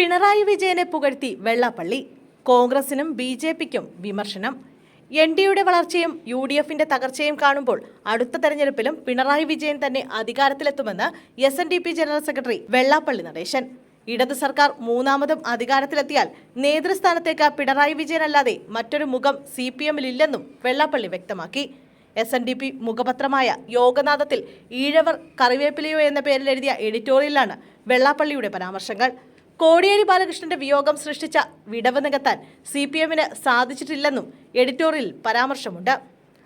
പിണറായി വിജയനെ പുകഴ്ത്തി വെള്ളാപ്പള്ളി. കോൺഗ്രസിനും ബി ജെ പിക്കും വിമർശനം. എൻ ഡിയുടെ വളർച്ചയും യു ഡി എഫിന്റെ തകർച്ചയും കാണുമ്പോൾ അടുത്ത തെരഞ്ഞെടുപ്പിലും പിണറായി വിജയൻ തന്നെ അധികാരത്തിലെത്തുമെന്ന് S N D P general secretary Vellappally Natesan. ഇടത് സർക്കാർ മൂന്നാമതും അധികാരത്തിലെത്തിയാൽ നേതൃസ്ഥാനത്തേക്ക് പിണറായി വിജയനല്ലാതെ മറ്റൊരു മുഖം സി പി എമ്മിലില്ലെന്നും വെള്ളാപ്പള്ളി വ്യക്തമാക്കി. എസ് എൻ ഡി പി മുഖപത്രമായ യോഗനാഥത്തിൽ ഈഴവർ കറിവേപ്പിലയോ എന്ന പേരിൽ എഴുതിയ എഡിറ്റോറിയലാണ് വെള്ളാപ്പള്ളിയുടെ പരാമർശങ്ങൾ. കോടിയേരി ബാലകൃഷ്ണന്റെ വിയോഗം സൃഷ്ടിച്ച വിടവ് നികത്താൻ സി പി എമ്മിന് സാധിച്ചിട്ടില്ലെന്നും എഡിറ്റോറിയലിൽ പരാമർശമുണ്ട്.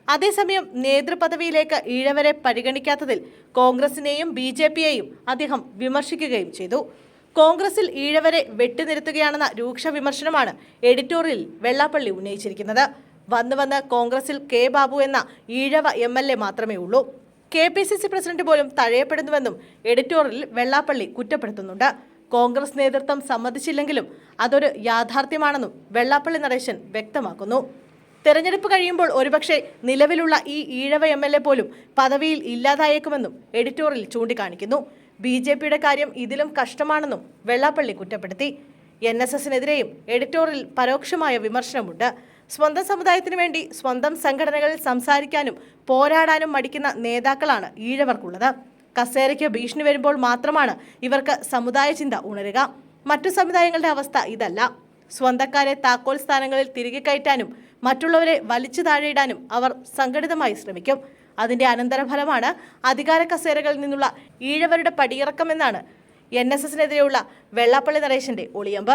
അതേസമയം നേതൃപദവിയിലേക്ക് ഈഴവരെ പരിഗണിക്കാത്തതിൽ കോൺഗ്രസിനെയും ബി ജെ പിയെയും അദ്ദേഹം വിമർശിക്കുകയും ചെയ്തു. കോൺഗ്രസിൽ ഈഴവരെ വെട്ടിനിരുത്തുകയാണെന്ന രൂക്ഷ വിമർശനമാണ് എഡിറ്റോറിയലിൽ വെള്ളാപ്പള്ളി ഉന്നയിച്ചിരിക്കുന്നത്. വന്ന് വന്ന് കോൺഗ്രസിൽ കെ ബാബു എന്ന ഈഴവ എം എൽ എ മാത്രമേ ഉള്ളൂ. K P C C president പോലും തഴയപ്പെടുന്നുവെന്നും എഡിറ്റോറിയലിൽ വെള്ളാപ്പള്ളി കുറ്റപ്പെടുത്തുന്നുണ്ട്. കോൺഗ്രസ് നേതൃത്വം സമ്മതിച്ചില്ലെങ്കിലും അതൊരു യാഥാർത്ഥ്യമാണെന്നും വെള്ളാപ്പള്ളി നടേശൻ വ്യക്തമാക്കുന്നു. തെരഞ്ഞെടുപ്പ് കഴിയുമ്പോൾ ഒരുപക്ഷെ നിലവിലുള്ള ഈ ഈഴവ എം എൽ എ പോലും പദവിയിൽ ഇല്ലാതായേക്കുമെന്നും എഡിറ്റോറിയൽ ചൂണ്ടിക്കാണിക്കുന്നു. ബി ജെ പിയുടെ കാര്യം ഇതിലും കഷ്ടമാണെന്നും വെള്ളാപ്പള്ളി കുറ്റപ്പെടുത്തി. എൻ എസ് എസിനെതിരെയും എഡിറ്റോറിയൽ പരോക്ഷമായ വിമർശനമുണ്ട്. സ്വന്തം സമുദായത്തിനു വേണ്ടി സ്വന്തം സംഘടനകളിൽ സംസാരിക്കാനും പോരാടാനും മടിക്കുന്ന നേതാക്കളാണ് ഈഴവർക്കുള്ളത്. കസേരയ്ക്ക് ഭീഷണി വരുമ്പോൾ മാത്രമാണ് ഇവർക്ക് സമുദായ ചിന്ത ഉണരുക. മറ്റു സമുദായങ്ങളുടെ അവസ്ഥ ഇതല്ല. സ്വന്തക്കാരെ താക്കോൽ സ്ഥാനങ്ങളിൽ തിരികെ കയറ്റാനും മറ്റുള്ളവരെ വലിച്ചു താഴെയിടാനും അവർ സംഘടിതമായി ശ്രമിക്കും. അതിന്റെ അനന്തരഫലമാണ് അധികാര കസേരകളിൽ നിന്നുള്ള ഈഴവരുടെ പടിയിറക്കമെന്നാണ് എൻ എസ് എസിനെതിരെയുള്ള വെള്ളാപ്പള്ളി നരേശന്റെ ഒളിയമ്പ്.